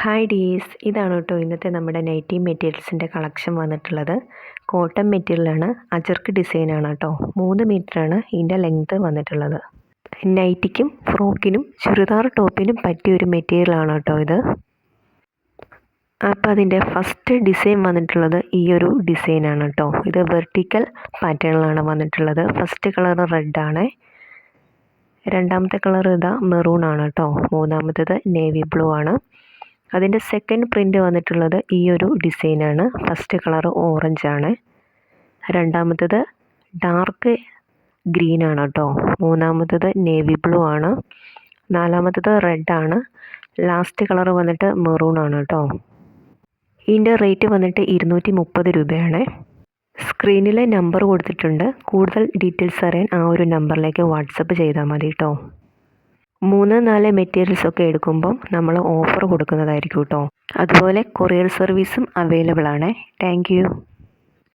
Hi ഡീസ് ഇതാണ് കേട്ടോ ഇന്നത്തെ നമ്മുടെ നൈറ്റി മെറ്റീരിയൽസിന്റെ കളക്ഷൻ വന്നിട്ടുള്ളത്. കോട്ടൺ മെറ്റീരിയലാണ് അജർക്ക് ഡിസൈനാണ് കേട്ടോ. മൂന്ന് ആണ് ഇതിന്റെ ലെങ്ത് വന്നിട്ടുള്ളത്. നൈറ്റിക്കും ഫ്രോക്കിനും ചുരിദാർ ടോപ്പിനും പറ്റിയ ഒരു മെറ്റീരിയലാണ് കേട്ടോ ഇത്. അപ്പോൾ അതിന്റെ ഫസ്റ്റ് ഡിസൈൻ വന്നിട്ടുള്ളത് ഈ ഒരു ഡിസൈനാണ് കേട്ടോ. ഇത് വെർട്ടിക്കൽ പാറ്റേണിലാണ് വന്നിട്ടുള്ളത്. ഫസ്റ്റ് കളർ റെഡാണ് രണ്ടാമത്തെ കളർ ഇതാ മെറൂൺ ആണ് കേട്ടോ. മൂന്നാമത്തേത് നേവി ബ്ലൂ ആണ്. അതിന്റെ സെക്കൻഡ് പ്രിന്റ് വന്നിട്ടുള്ളത് ഈ ഒരു ഡിസൈനാണ് ഫസ്റ്റ് കളർ ഓറഞ്ച് ആണ്. രണ്ടാമത്തേത് ഡാർക്ക് ഗ്രീൻ ആണ് കേട്ടോ. മൂന്നാമത്തേത് നേവി ബ്ലൂ ആണ്. നാലാമത്തേത് റെഡ് ആണ്. ലാസ്റ്റ് കളർ വന്നിട്ട് മെറൂൺ ആണ് കേട്ടോ. ഇതിന്റെ റേറ്റ് വന്നിട്ട് ഇരുന്നൂറ്റി മുപ്പത് രൂപയാണ് സ്ക്രീനിലെ നമ്പർ കൊടുത്തിട്ടുണ്ട്. കൂടുതൽ ഡീറ്റെയിൽസ് അറിയാൻ ആ ഒരു നമ്പറിലേക്ക് വാട്സപ്പ് ചെയ്താൽ മതി കേട്ടോ. മൂന്ന് നാല് മെറ്റീരിയൽസ് ഒക്കെ എടുക്കുമ്പം നമ്മൾ ഓഫർ കൊടുക്കുന്നതായിരിക്കും കേട്ടോ. അതുപോലെ കൊറിയർ സർവീസും അവൈലബിൾ ആണ്. താങ്ക്